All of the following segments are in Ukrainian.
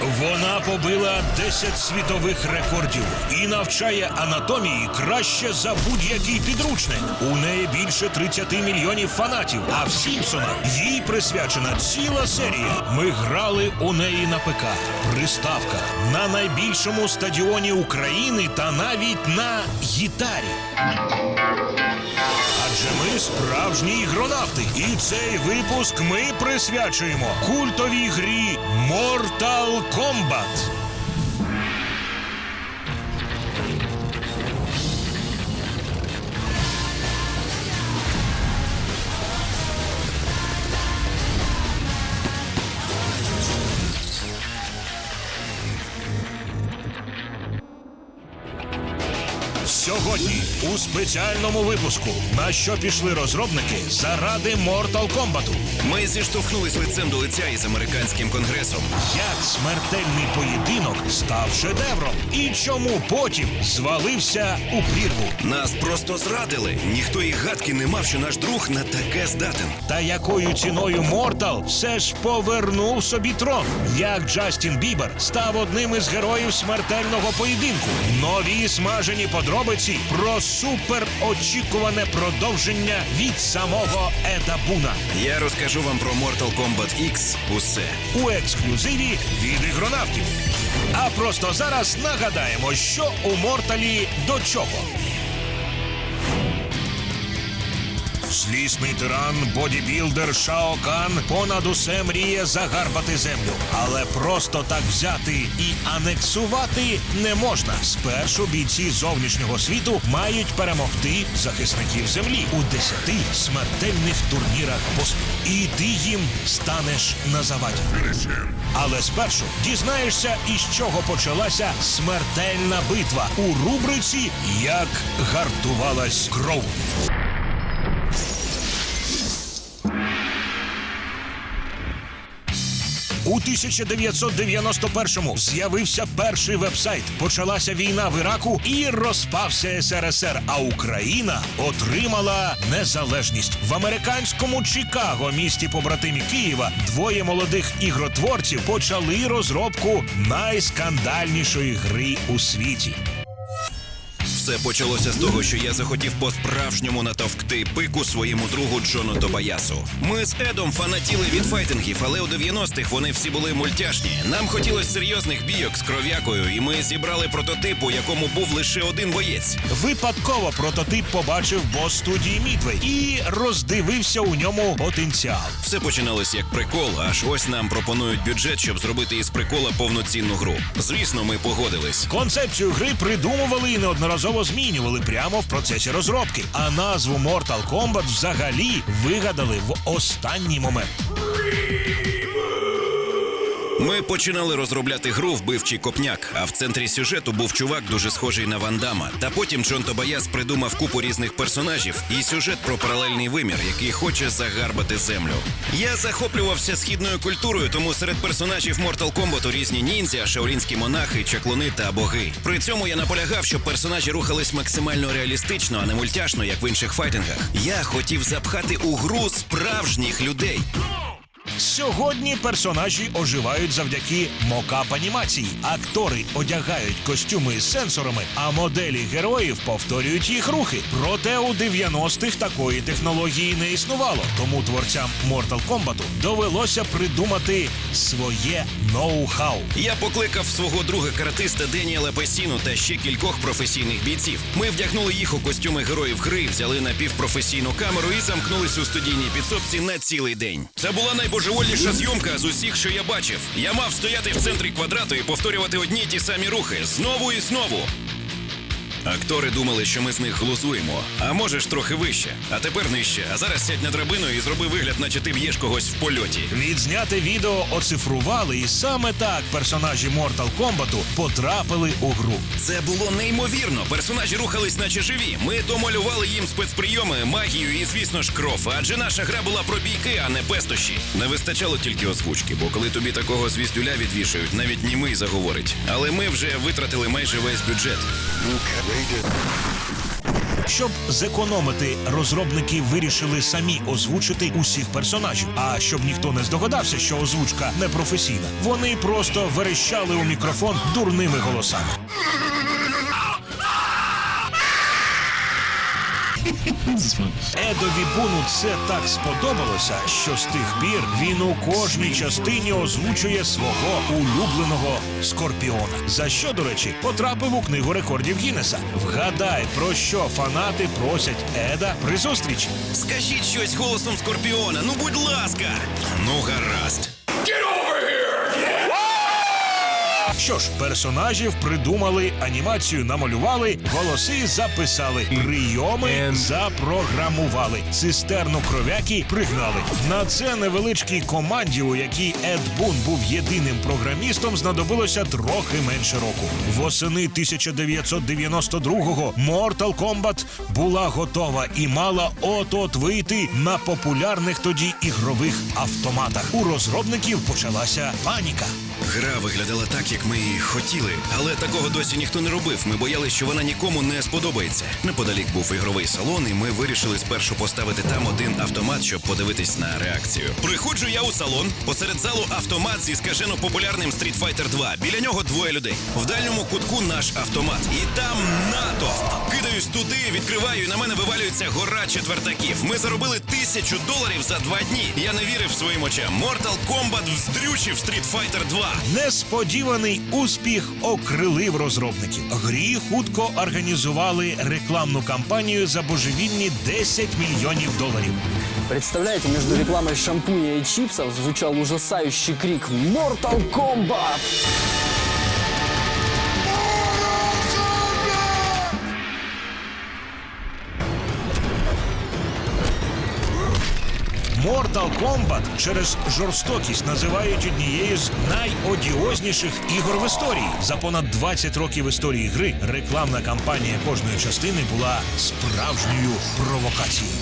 Вона побила 10 світових рекордів і навчає анатомії краще за будь-який підручник. У неї більше 30 мільйонів фанатів. А в Сімпсонах їй присвячена ціла серія. Ми грали у неї на ПК, приставках, на найбільшому стадіоні України та навіть на гітарі. Адже ми справжні ігронавти, і цей випуск ми присвячуємо культовій грі Mortal Kombat. Сьогодні у спеціальному випуску на що пішли розробники заради Mortal Kombat. Ми зіштовхнулись лицем до лиця із американським конгресом. Як смертельний поєдинок став шедевром, і чому потім звалився у прірву. Нас просто зрадили. Ніхто і гадки не мав, що наш друг на таке здатен. Та якою ціною Мортал все ж повернув собі трон. Як Джастін Бібер став одним із героїв смертельного поєдинку. Нові смажені подробиці про суперочікуване продовження від самого Еда Буна. Я розкажу вам про Mortal Kombat X усе. у ексклюзиві від ігронавтів. А просто зараз нагадаємо, що у Морталі до чого. Злісний тиран, бодібілдер Шао Кан понад усе мріє загарбати землю. Але просто так взяти і анексувати не можна. Спершу бійці зовнішнього світу мають перемогти захисників землі у десяти смертельних турнірах поспіль. І ти їм станеш на заваді. Але спершу дізнаєшся, із чого почалася смертельна битва у рубриці Як гартувалась кров. У 1991-му з'явився перший вебсайт. Почалася війна в Іраку і розпався СРСР. А Україна отримала незалежність в американському Чикаго, місті побратимі Києва. Двоє молодих ігротворців почали розробку найскандальнішої гри у світі. Все почалося з того, що я захотів по-справжньому натовкти пику своєму другу Джону Тобаясу. Ми з Едом фанатіли від файтингів, але у 90-х вони всі були мультяшні. Нам хотілося серйозних бійок з кров'якою, і ми зібрали прототип, у якому був лише один боєць. Випадково прототип побачив бос студії Мідвей і роздивився у ньому потенціал. Все починалось як прикол, аж ось нам пропонують бюджет, щоб зробити із прикола повноцінну гру. Звісно, ми погодились. Концепцію гри придумували і неодноразово змінювали прямо в процесі розробки. А назву Mortal Kombat взагалі вигадали в останній момент. Ми починали розробляти гру вбивчий копняк, а в центрі сюжету був чувак дуже схожий на Вандама. Та потім Джон Тобаяс придумав купу різних персонажів і сюжет про паралельний вимір, який хоче загарбати землю. Я захоплювався східною культурою, тому серед персонажів Mortal Kombat різні ніндзя, шаолінські монахи, чаклуни та боги. При цьому я наполягав, щоб персонажі рухались максимально реалістично, а не мультяшно, як в інших файтингах. Я хотів запхати у гру справжніх людей. Сьогодні персонажі оживають завдяки мокап-анімації. Актори одягають костюми з сенсорами, а моделі героїв повторюють їх рухи. Проте у 90-х такої технології не існувало, тому творцям Mortal Kombat довелося придумати своє ноу-хау. Я покликав свого друга каратиста Деніела Песіну та ще кількох професійних бійців. Ми вдягнули їх у костюми героїв гри, взяли напівпрофесійну камеру і замкнулись у студійній підсобці на цілий день. Це була найбожевольніша зйомка з усіх, що я бачив. Я мав стояти в центрі квадрату і повторювати одні й ті самі рухи знову і знову. Актори думали, що ми з них глузуємо, а можеш трохи вище, а тепер нижче. А зараз сядь на драбину і зроби вигляд, наче ти б'єш когось в польоті. Відзняте відео оцифрували, і саме так персонажі Mortal Kombat потрапили у гру. Це було неймовірно. Персонажі рухались, наче живі. Ми домалювали їм спецприйоми, магію і, звісно ж, кров. Адже наша гра була про бійки, а не пестощі. Не вистачало тільки озвучки, бо коли тобі такого звіздюля відвішують, навіть німий заговорить. Але ми вже витратили майже весь бюджет. Щоб зекономити, розробники вирішили самі озвучити усіх персонажів. А щоб ніхто не здогадався, що озвучка непрофесійна, вони просто верещали у мікрофон дурними голосами. Едові Буну це так сподобалося, що з тих пір він у кожній частині озвучує свого улюбленого скорпіона. За що, до речі, потрапив у книгу рекордів Гіннеса. Вгадай, про що фанати просять Еда при зустрічі. Скажіть щось голосом скорпіона. Ну, будь ласка. Ну, гаразд. Що ж, персонажів придумали, анімацію намалювали, голоси записали, прийоми запрограмували, цистерну кров'яки пригнали. На це невеличкій команді, у якій Ед Бун був єдиним програмістом, знадобилося трохи менше року. Восени 1992-го Mortal Kombat була готова і мала от-от вийти на популярних тоді ігрових автоматах. У розробників почалася паніка. Гра виглядала так, як ми і хотіли, але такого досі ніхто не робив. Ми боялися, що вона нікому не сподобається. Неподалік був ігровий салон, і ми вирішили спершу поставити там один автомат, щоб подивитись на реакцію. Приходжу я у салон. Посеред залу автомат зі скажено популярним Street Fighter 2. Біля нього двоє людей. В дальньому кутку наш автомат. І там натовп. Кидаюсь туди, відкриваю, і на мене вивалюється гора четвертаків. Ми заробили тисячу доларів за два дні. Я не вірив своїм очам. Mortal Kombat вздрючив Street Fighter 2. Несподіваний успіх окрилив розробників. Грі хутко організували рекламну кампанію за божевільні 10 мільйонів доларів. Представляете, между рекламой шампуня и чипсов звучал ужасающий крик «Mortal Kombat!». Mortal Kombat через жорстокість називають однією з найодіозніших ігор в історії. За понад 20 років історії гри рекламна кампанія кожної частини була справжньою провокацією.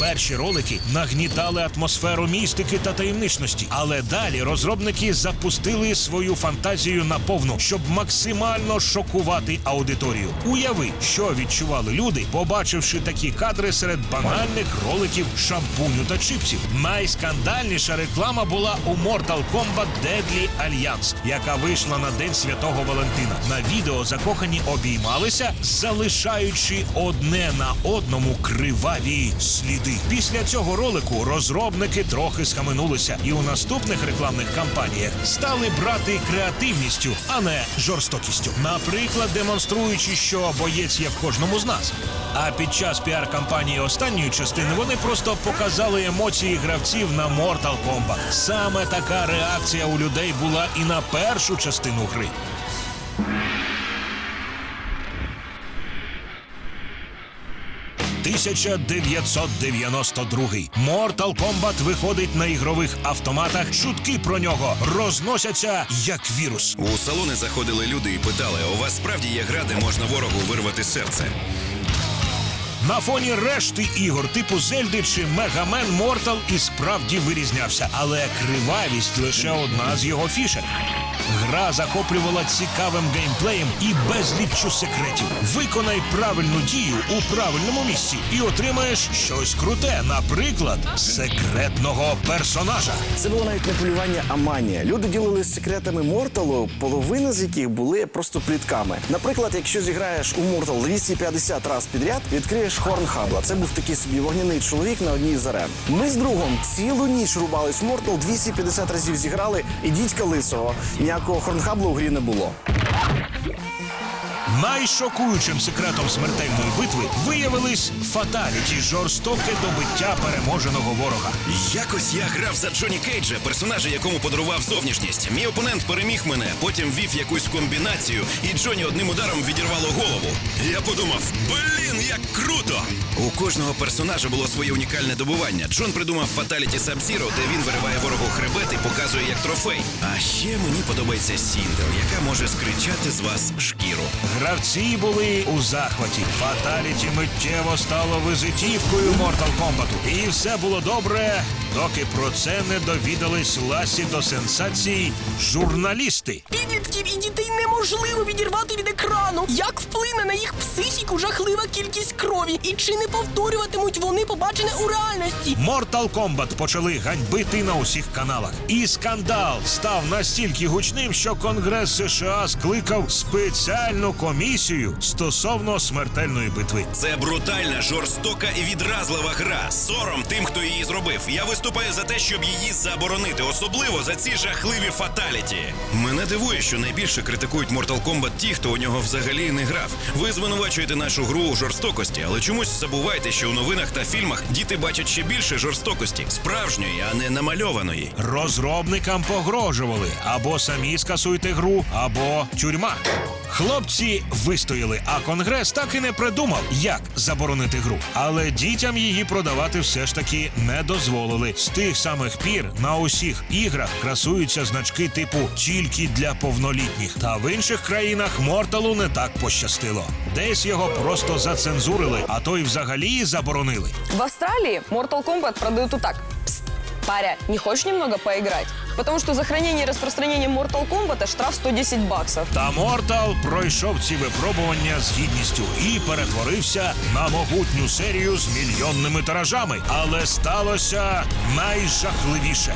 Перші ролики нагнітали атмосферу містики та таємничності, але далі розробники запустили свою фантазію на повну, щоб максимально шокувати аудиторію. Уяви, що відчували люди, побачивши такі кадри серед банальних роликів шампуню та чипсів. Найскандальніша реклама була у Mortal Kombat Deadly Alliance, яка вийшла на День Святого Валентина. На відео закохані обіймалися, залишаючи одне на одному криваві сліди. Після цього ролику розробники трохи схаменулися і у наступних рекламних кампаніях стали брати креативністю, а не жорстокістю. Наприклад, демонструючи, що боєць є в кожному з нас. А під час піар-кампанії останньої частини вони просто показали емоції гравців на Mortal Kombat. Саме така реакція у людей була і на першу частину гри. «1992». Mortal Kombat виходить на ігрових автоматах. Чутки про нього розносяться як вірус. У салони заходили люди і питали: у вас справді є гра, де можна ворогу вирвати серце? На фоні решти ігор типу Зельди чи Мегамен Мортал і справді вирізнявся, але кривавість лише одна з його фішек. Гра захоплювала цікавим геймплеєм і безліччю секретів. Виконай правильну дію у правильному місці і отримаєш щось круте, наприклад, секретного персонажа. Це було навіть не полювання, а манія. Люди ділились секретами Морталу, половина з яких були просто плітками. Наприклад, якщо зіграєш у Мортал 250 раз підряд, відкриєш Хорнхабла. Це був такий собі вогняний чоловік на одній з арен. Ми з другом цілу ніч рубались в Мортал, 250 разів зіграли, і дідька лисого. Ніякого Хорнхабла у грі не було. Найшокуючим секретом смертельної битви виявились фаталіті, жорстоке добиття переможеного ворога. Якось я грав за Джоні Кейджа, персонажа, якому подарував зовнішність. Мій опонент переміг мене, потім вів якусь комбінацію, і Джоні одним ударом відірвало голову. Я подумав: блін, як круто! У кожного персонажа було своє унікальне добування. Джон придумав фаталіті Сабзіро, де він вириває ворогу хребет і показує як трофей. А ще мені подобається Сіндел, яка може скричати з вас шкіру. Гравці були у захваті. Фаталіті миттєво стало визитівкою Mortal Kombat. І все було добре, доки про це не довідались ласі до сенсацій журналісти. Підлітків і дітей неможливо відірвати від екрану. Як вплине на їх психіку жахлива кількість крові? І чи не повторюватимуть вони побачене у реальності? Mortal Kombat почали ганьбити на усіх каналах. І скандал став настільки гучним, що Конгрес США скликав спеціальну комісію стосовно смертельної битви. Це брутальна, жорстока і відразлива гра. Сором тим, хто її зробив. Я виступаю за те, щоб її заборонити, особливо за ці жахливі фаталіті. Мене дивує, що найбільше критикують Mortal Kombat ті, хто у нього взагалі не грав. Ви звинувачуєте нашу гру у жорстокості, але чомусь забувайте, що у новинах та фільмах діти бачать ще більше жорстокості, справжньої, а не намальованої. Розробникам погрожували або самі скасуйте гру, або тюрма. Хлопці вистояли, а конгрес так і не придумав, як заборонити гру. Але дітям її продавати все ж таки не дозволили. З тих самих пір на усіх іграх красуються значки типу тільки для повнолітніх. Та в інших країнах Морталу не так пощастило. Десь його просто зацензурили, а то й взагалі заборонили. В Австралии Mortal Kombat продают так. Паря, не хочешь немного поиграть? Потому что за хранение и распространение Mortal Kombat штраф 110 баксов. Та Мортал пройшов ці випробування з гідністю і перетворився на могутню серію з мільйонними тиражами. Але сталося найжахливіше.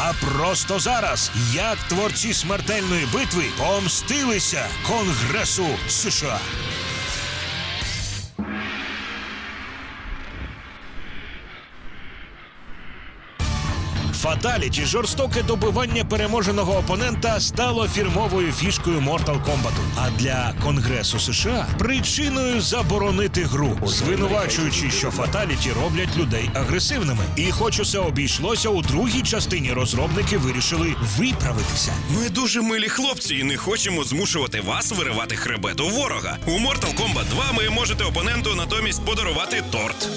А просто зараз, як творці смертельної битви помстилися Конгресу США. Фаталіті жорстоке добивання переможеного опонента стало фірмовою фішкою Mortal Kombat. А для Конгресу США причиною заборонити гру, звинувачуючи, що фаталіті роблять людей агресивними. І хоч усе обійшлося у другій частині, розробники вирішили виправитися. Ми дуже милі хлопці і не хочемо змушувати вас виривати хребет у ворога. У Mortal Kombat 2 ви можете опоненту натомість подарувати торт.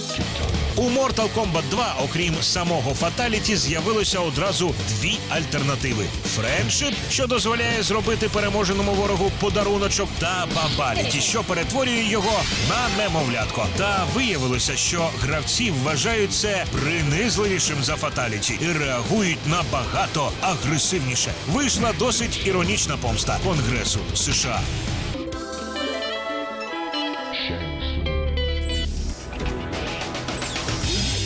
У Mortal Kombat 2, окрім самого Фаталіті, з'явилося одразу дві альтернативи: Френдшип, що дозволяє зробити переможеному ворогу подаруночок, та Бабаліті, що перетворює його на немовлятко. Та виявилося, що гравці вважають це принизливішим за Фаталіті і реагують набагато агресивніше. Вийшла досить іронічна помста Конгресу США.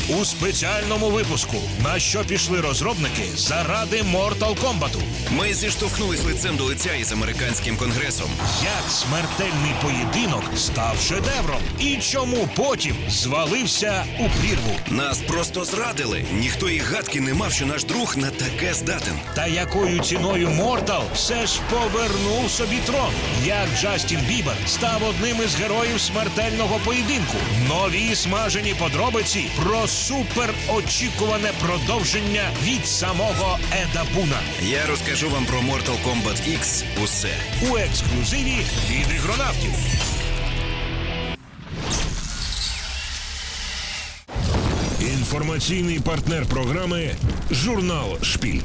У спеціальному випуску на що пішли розробники заради Mortal Kombat. Ми зіштовхнулись лицем до лиця із американським конгресом. Як смертельний поєдинок став шедевром, і чому потім звалився у прірву. Нас просто зрадили. Ніхто і гадки не мав, що наш друг на таке здатен. Та якою ціною Мортал все ж повернув собі трон. Як Джастін Бібер став одним із героїв смертельного поєдинку. Нові смажені подробиці про суперочікуване продовження від самого Еда Буна. Я розкажу вам про Mortal Kombat X усе. у ексклюзиві від ігронавтів. Інформаційний партнер програми Журнал Шпіль.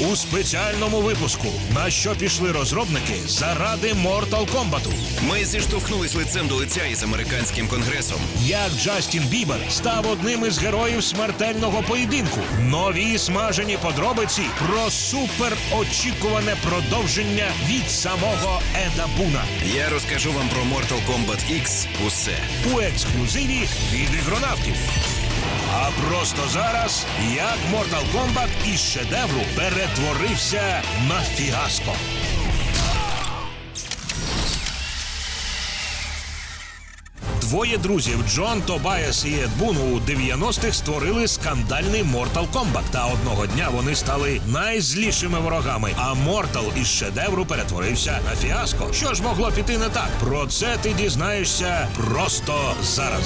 У спеціальному випуску на що пішли розробники заради Mortal Kombat. Ми зіштовхнулись лицем до лиця із американським конгресом. Як Джастін Бібер став одним із героїв смертельного поєдинку. Нові смажені подробиці про суперочікуване продовження від самого Еда Буна Я розкажу вам про Mortal Kombat X усе. у ексклюзиві від ігронавтів. А просто зараз як Mortal Kombat із шедевру перетворився на фіаско. Двоє друзів Джон Тобайас і Ед Бун у 90-х створили скандальний Mortal Kombat. Та одного дня вони стали найзлішими ворогами. А Mortal із шедевру перетворився на фіаско. Що ж могло піти не так? Про це ти дізнаєшся просто зараз.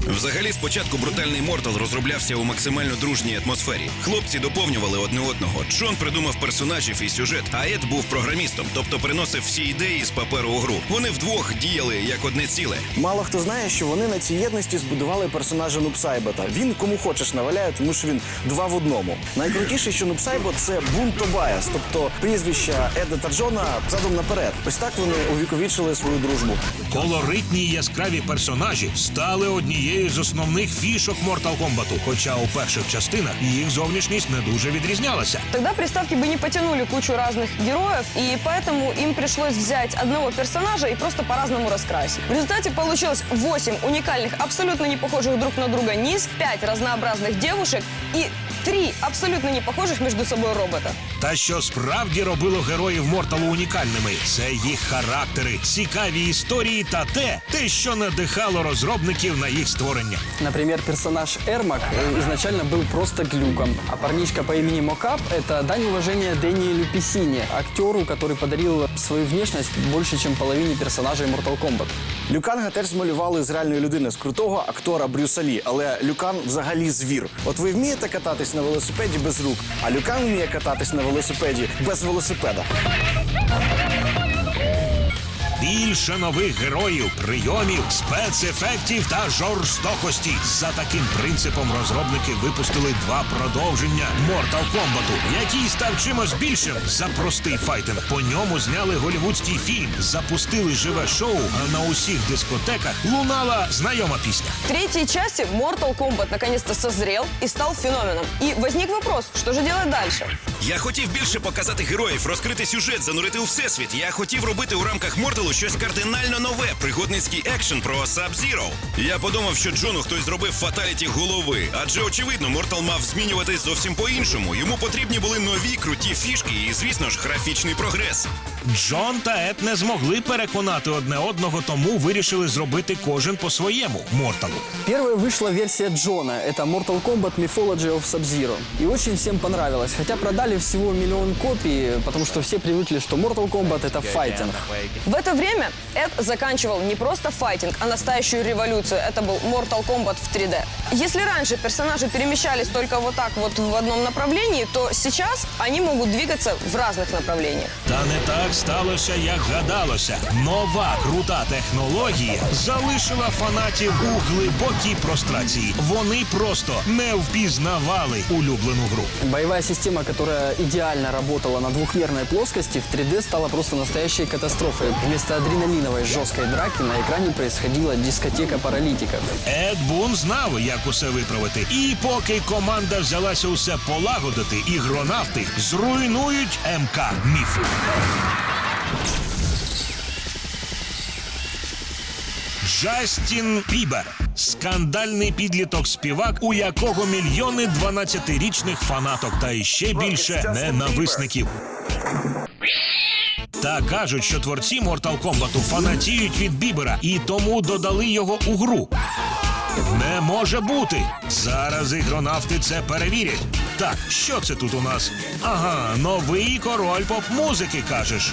Взагалі, спочатку брутальний Мортал розроблявся у максимально дружній атмосфері. Хлопці доповнювали одне одного. Джон придумав персонажів і сюжет, а Ед був програмістом, тобто приносив всі ідеї з паперу у гру. Вони вдвох діяли як одне ціле. Мало хто знає, що вони на цій єдності збудували персонажа Нупсайбота. Він кому хочеш наваляє, тому що він два в одному. Найкрутіше, що Нупсайбот це бунт Тобаяс, тобто прізвища Еда та Джона задом наперед. Ось так вони увіковічили свою дружбу. Колоритні яскраві персонажі стали однією з основних фішок Mortal Kombat, хоча у перших частинах їх зовнішність не дуже відрізнялася. Тогда приставки бы не потянули кучу разных героев, и поэтому им пришлось взять одного персонажа и просто по-разному раскрасить. В результате получилось 8 уникальных, абсолютно не похожих друг на друга низ, 5 разнообразных девушек и 3 абсолютно не похожих между собой робота. Та що справді робило героїв Морталу унікальними, це їх характери, цікаві історії та те, те, що надихало розробників на їх створення. Например, персонаж Эрмак э, изначально был просто глюком, а парнишка по имени Мокап – это дань уважения Дэниелю Писине, актеру, который подарил свою внешность больше, чем половине персонажей Mortal Kombat. Люканга теж змалювали з реальної людини, з крутого актора Брюса Лі, але Люкан взагалі звір. От ви вмієте кататись На велосипеді без рук, а Люкан вміє кататись на велосипеді без велосипеда. Більше нових героїв, прийомів, спецефектів та жорстокості. За таким принципом розробники випустили два продовження Mortal Kombat, який став чимось більшим за простий файтинг. По ньому зняли голівудський фільм, запустили живе шоу, а на усіх дискотеках лунала знайома пісня. В третьей части Mortal Kombat наконец-то созрел и стал феноменом. И возник вопрос, что же делать дальше? Я хотів більше показати героїв, розкрити сюжет, занурити у всесвіт. Я хотів робити у рамках Морталу щось кардинально нове, пригодницький екшен про Sub-Zero. Я подумав, що Джону хтось зробив фаталіті голови, адже очевидно, Мортал мав змінюватись зовсім по-іншому. Йому потрібні були нові круті фішки і, звісно ж, графічний прогрес. Джон та Ед не змогли переконати одне одного, тому вирішили зробити кожен по-своєму Морталу. Первой вышла версия Джона. Это Mortal Kombat Mythology of Sub-Zero. И очень всем понравилось. Хотя продали всего миллион копий, потому что все привыкли, что Mortal Kombat это файтинг. В это время Эд заканчивал не просто файтинг, а настоящую революцию. Это был Mortal Kombat в 3D. Если раньше персонажи перемещались только вот так вот в одном направлении, то сейчас они могут двигаться в разных направлениях. Та не так сталося, як гадалося. Нова крута технологія залишила фанатів у глибокій прострації. Вони просто не впізнавали улюблену гру. Боевая система, которая идеально работала на двухмерной плоскости, в 3D стала просто настоящей катастрофой. Вместо адреналиновой жесткой драки на экране происходила дискотека паралитиков. Ед Бун знав, як усе виправити. І поки команда взялася усе полагодити, ігронавти зруйнують МК Міф. Джастін Бібер. Скандальний підліток-співак, у якого мільйони 12-річних фанаток та іще більше ненависників. Та кажуть, що творці Mortal Kombat фанатіють від Бібера і тому додали його у гру. Не може бути. Зараз ігронавти це перевірять. Так, що це тут у нас? Ага, новий король поп-музики, кажеш.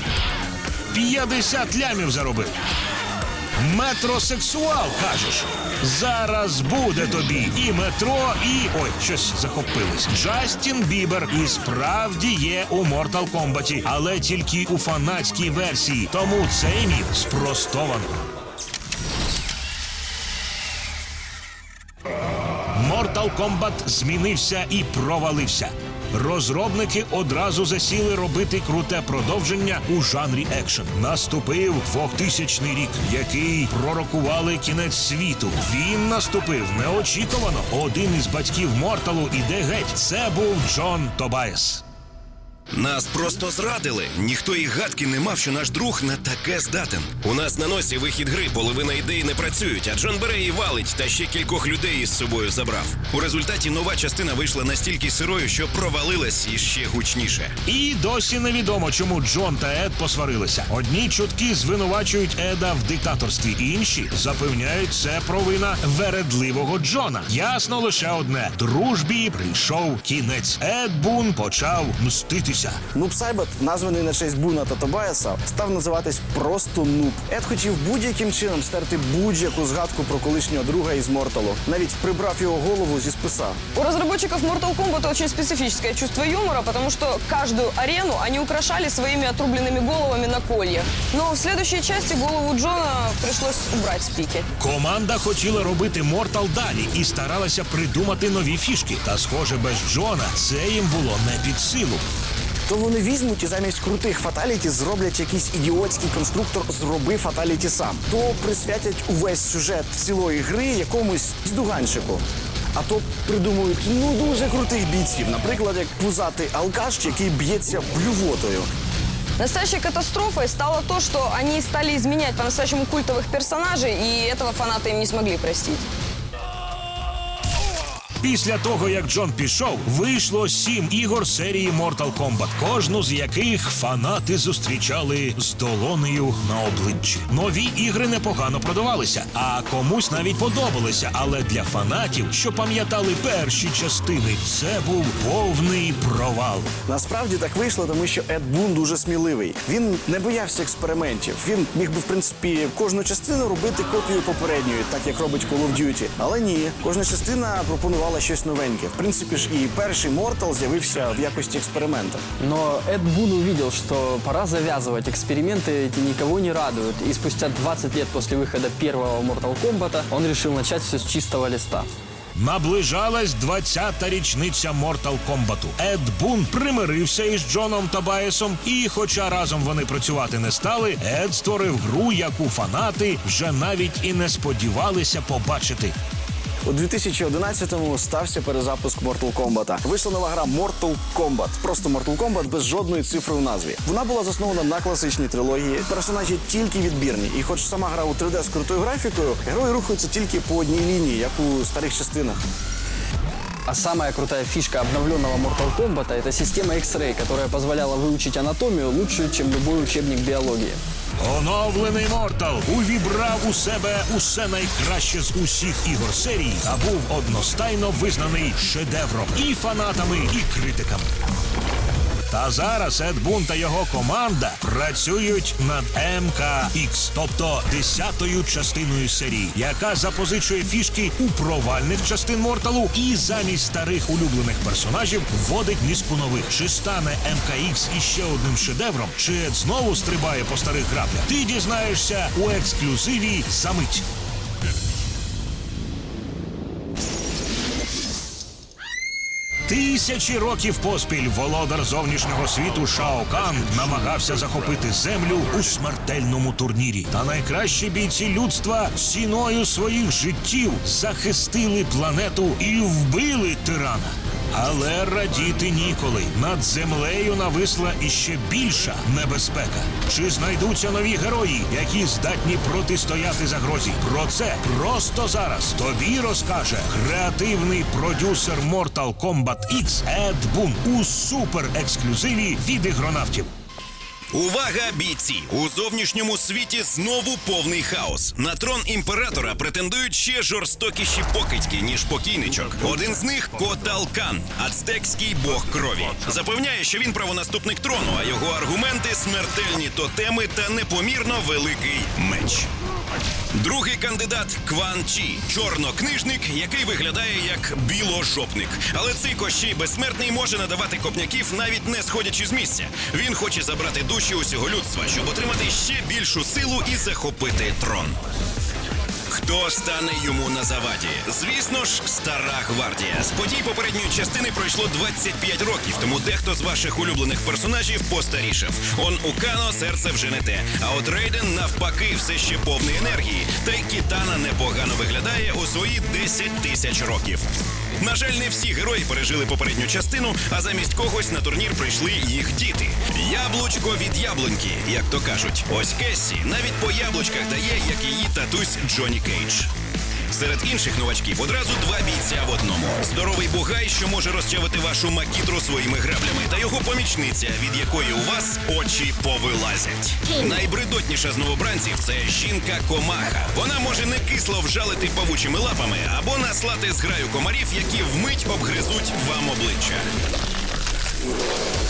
50 лямів заробив. Метросексуал, кажеш. Зараз буде тобі і метро, і. Ой, щось захопились. Джастін Бібер і справді є у Mortal Kombat, але тільки у фанатській версії. Тому цей міф спростовано. Mortal Kombat змінився і провалився. Розробники одразу засіли робити круте продовження у жанрі екшен. Наступив 2000 рік, який пророкували кінець світу. Він наступив неочікувано. Один із батьків Морталу іде геть. Це був Джон Тобайс. Нас просто зрадили. Ніхто і гадки не мав, що наш друг на таке здатен. У нас на носі вихід гри, половина ідей не працюють, а Джон бере і валить, та ще кількох людей із собою забрав. У результаті нова частина вийшла настільки сирою, що провалилась іще гучніше. І досі невідомо, чому Джон та Ед посварилися. Одні чутки звинувачують Еда в диктаторстві, інші запевняють, це провина вередливого Джона. Ясно лише одне: дружбі прийшов кінець. Ед Бун почав мститися. Відбулося. Нуб Сайбат, названий на честь Буна та Тобаяса, став називатись просто Нуб. Ед хотів будь-яким чином стерти будь-яку згадку про колишнього друга із Морталу. Навіть прибрав його голову зі списа. У разработчиков Mortal Kombat очень специфическое чувство юмора, потому что каждую арену они украшали своими отрубленными головами на кольях. Но в следующей части голову Джона пришлось убрать с пики. Команда хотіла робити Мортал далі і старалася придумати нові фішки. Та, схоже, без Джона це їм було не під силу То вони візьмуть і замість крутих фаталіті зроблять якийсь ідіотський конструктор зроби фаталіті сам. То присвятять увесь сюжет цілої гри якомусь здуганщику. А то придумують ну дуже крутих бійців, наприклад, як пузатий алкаш, який б'ється блювотою. Настоящей катастрофой стало то, что они стали изменять по-настоящему культовых персонажей, и этого фанаты им не смогли простить. Після того, як Джон пішов, вийшло сім ігор серії Mortal Kombat, кожну з яких фанати зустрічали з долонею на обличчі. Нові ігри непогано продавалися, а комусь навіть подобалися. Але для фанатів, що пам'ятали перші частини, це був повний провал. Насправді так вийшло, тому що Ед Бун дуже сміливий. Він не боявся експериментів. Він міг би в принципі кожну частину робити копію попередньої, так як робить Call of Duty. Але ні, кожна частина пропонувала щось новеньке. В принципі ж і перший Mortal з'явився в якості експеримента. Но Эд Бун увидел, что пора завязывать. Эксперименты эти никого не радуют. И спустя 20 лет после выхода первого Mortal Kombat он решил начать все с чистого листа. Наближалась 20-та річниця Mortal Kombat. Ед Бун примирився із Джоном Тобаєсом, і, хоча разом вони працювати не стали, Ед створив гру, яку фанати вже навіть і не сподівалися побачити. У 2011-му стався перезапуск Mortal Kombat. Вийшла нова гра Mortal Kombat. Просто Mortal Kombat без жодної цифри у назві. Вона була заснована на класичній трилогії. Персонажі тільки відбірні. І хоч сама гра у 3D з крутою графікою, герої рухаються тільки по одній лінії, як у старих частинах. А самая крутая фишка обновленного Mortal Kombat это система X-Ray, которая позволяла выучить анатомию лучше, чем любой учебник биологии. Оновлений Мортал увібрав у себе усе найкраще з усіх ігор серії та був одностайно визнаний шедевром і фанатами, і критиками. Та зараз Ед Бун та його команда працюють над МКХ, тобто десятою частиною серії, яка запозичує фішки у провальних частин Морталу і замість старих улюблених персонажів вводить низку нових. Чи стане МКХ іще одним шедевром, чи знову стрибає по старих граблях? Ти дізнаєшся у ексклюзиві за мить. Тисячі років поспіль володар зовнішнього світу Шао Кан намагався захопити землю у смертельному турнірі. Та найкращі бійці людства ціною своїх життів захистили планету і вбили тирана. Але радіти ніколи над землею нависла іще більша небезпека. Чи знайдуться нові герої, які здатні протистояти загрозі? Про це просто зараз тобі розкаже креативний продюсер Mortal Kombat X Ед Бун у суперексклюзиві від ігронавтів. Увага, бійці! У зовнішньому світі знову повний хаос. На трон імператора претендують ще жорстокіші покидьки, ніж покійничок. Один з них Коталкан, ацтекський бог крові. Запевняє, що він правонаступник трону, а його аргументи смертельні тотеми та непомірно великий меч. Другий кандидат Кван Чі, чорнокнижник, який виглядає як біложопник. Але цей кощей безсмертний може надавати копняків, навіть не сходячи з місця. Він хоче забрати душі усього людства, щоб отримати ще більшу силу і захопити трон. Хто стане йому на заваді? Звісно ж, стара гвардія. З подій попередньої частини пройшло 25 років, тому дехто з ваших улюблених персонажів постарішав. Он у Кано серце вже не те. А от Рейден навпаки все ще повний енергії. Та й Кітана непогано виглядає у свої 10 тисяч років. На жаль, не всі герої пережили попередню частину, а замість когось на турнір прийшли їх діти. Яблучко від яблуньки, як то кажуть. Ось Кессі навіть по яблучках дає, як її татусь Джонні Кейдж. Серед інших новачків одразу два бійця в одному: здоровий бугай, що може розчавити вашу макітру своїми граблями, та його помічниця, від якої у вас очі повилазять. Найбридотніша з новобранців це жінка комаха. Вона може не кисло вжалити павучими лапами або наслати зграю комарів, які вмить обгризуть вам обличчя.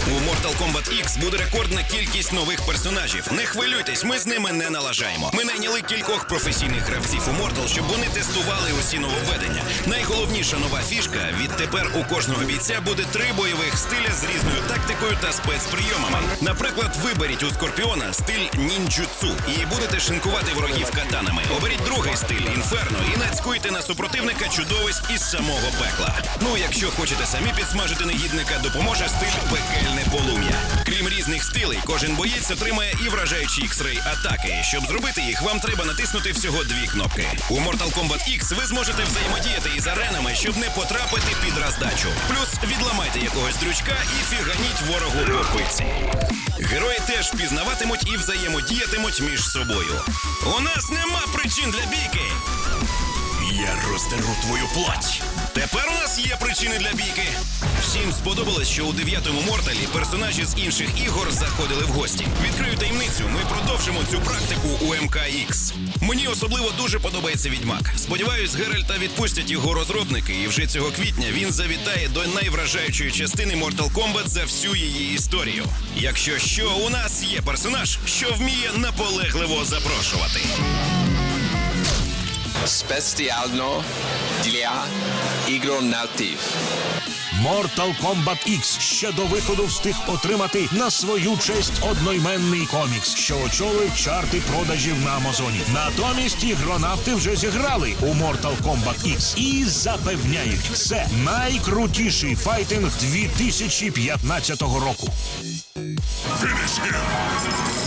У Mortal Kombat X буде рекордна кількість нових персонажів. Не хвилюйтесь, ми з ними не налажаємо. Ми найняли кількох професійних гравців у Mortal, щоб вони тестували усі нововведення. Найголовніша нова фішка відтепер у кожного бійця буде три бойових стиля з різною тактикою та спецприйомами. Наприклад, виберіть у Скорпіона стиль нінджутсу і будете шинкувати ворогів катанами. Оберіть другий стиль інферно і нацькуйте на супротивника чудовиськ із самого пекла. Ну, якщо хочете самі підсмажити негідника, допоможе стиль пекельне полум'я. Крім різних стилей, кожен боєць отримає і вражаючі X-Ray атаки. Щоб зробити їх, вам треба натиснути всього дві кнопки. У Mortal Kombat X ви зможете взаємодіяти із аренами, щоб не потрапити під роздачу. Плюс відламайте якогось дрючка і фіганіть ворогу по пиці. Герої теж впізнаватимуть і взаємодіятимуть між собою. У нас нема причин для бійки. Я роздеру твою плоть. Тепер у нас є причини для бійки. Всім сподобалось, що у дев'ятому морталі персонажі з інших ігор заходили в гості. Відкрию таємницю. Ми продовжимо цю практику у МКХ. Мені особливо дуже подобається відьмак. Сподіваюсь, Геральта відпустять його розробники, і вже цього квітня він завітає до найвражаючої частини Mortal Kombat за всю її історію. Якщо що, у нас є персонаж, що вміє наполегливо запрошувати. Specialno для ігор натив. Mortal Kombat X ще до виходу встиг отримати на свою честь одноіменний комікс, що очолив чарти продажів на Амазоні. Натомість ігронавти вже зіграли у Mortal Kombat X і запевняють, це найкрутіший файтинг 2015 року. Finish him.